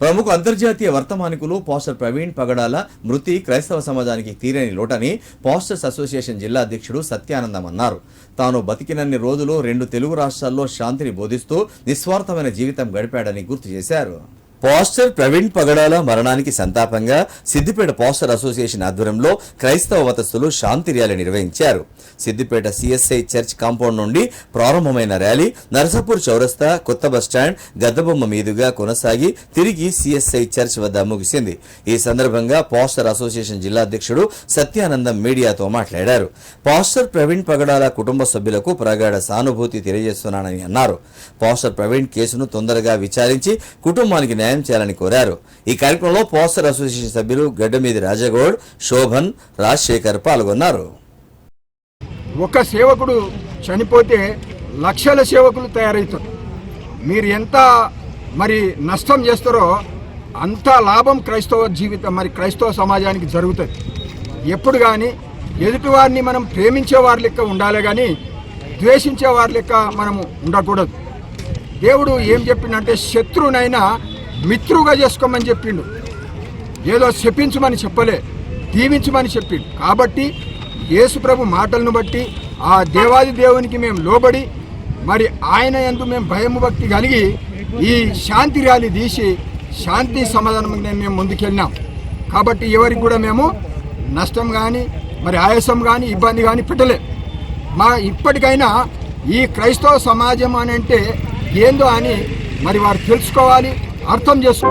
ప్రముఖ అంతర్జాతీయ వర్తమానికులు పాస్టర్ ప్రవీణ్ పగడాల మృతి క్రైస్తవ సమాజానికి తీరని లోటని పాస్టర్స్ అసోసియేషన్ జిల్లా అధ్యక్షుడు సత్యానందం అన్నారు. తాను బతికినన్ని రోజులు రెండు తెలుగు రాష్ట్రాల్లో శాంతిని బోధిస్తూ నిస్వార్థమైన జీవితం గడిపాడని గుర్తు చేశారు. పాస్టర్ ప్రవీణ్ పగడాల మరణానికి సంతాపంగా సిద్దిపేట పాస్టర్ అసోసియేషన్ ఆధ్వర్యంలో క్రైస్తవ మతస్థులు శాంతి ర్యాలీ నిర్వహించారు. సిద్దిపేట సిఎస్ఐ చర్చ్ కాంపౌండ్ నుండి ప్రారంభమైన ర్యాలీ నరసపూర్ చౌరస్తా కొత్త బస్టాండ్ గద్దబొమ్మ మీదుగా కొనసాగి తిరిగి సిఎస్ఐ చర్చ్ వద్ద ముగిసింది. ఈ సందర్భంగా పాస్టర్ అసోసియేషన్ జిల్లా అధ్యక్షుడు సత్యానందం మీడియాతో మాట్లాడారు. పాస్టర్ ప్రవీణ్ పగడాల కుటుంబ సభ్యులకు ప్రగాఢ సానుభూతి తెలియజేస్తున్నానని అన్నారు. పాస్టర్ ప్రవీణ్ కేసును తొందరగా విచారించి కుటుంబానికి న్యాయం చేయాలని కోరారు. ఈ కార్యక్రమంలో పోస్టర్ అసోసియేషన్ సభ్యులు గడ్డమీది రాజగౌడ్ శోభన్ రాజశేఖర్ పాల్గొన్నారు. ఒక సేవకుడు చనిపోతే లక్షల సేవకులు తయారవుతారు. మీరు ఎంత మరి నష్టం చేస్తారో అంత లాభం క్రైస్తవ జీవితం మరి క్రైస్తవ సమాజానికి జరుగుతుంది. ఎప్పుడు కానీ ఎదుటివారిని మనం ప్రేమించే వారి లెక్క ఉండాలి కానీ ద్వేషించే వారి లెక్క మనము ఉండకూడదు. దేవుడు ఏం చెప్పిండంటే శత్రువునైనా మిత్రుగా చేసుకోమని చెప్పిండు. ఏదో శపించమని చెప్పలే దీవించమని చెప్పిండు. కాబట్టి యేసుప్రభు మాటలను బట్టి ఆ దేవాది దేవునికి మేము లోబడి మరి ఆయన ఎందు మేము భయము భక్తి కలిగి ఈ శాంతి ర్యాలీ తీసి శాంతి సమాధానం మేము ముందుకెళ్ళినాం. కాబట్టి ఎవరికి కూడా మేము నష్టం కానీ మరి ఆయాసం కానీ ఇబ్బంది కానీ పెట్టలే. మా ఇప్పటికైనా ఈ క్రైస్తవ సమాజం అని అంటే ఏందో అని మరి వారు తెలుసుకోవాలి. అర్థం చేసు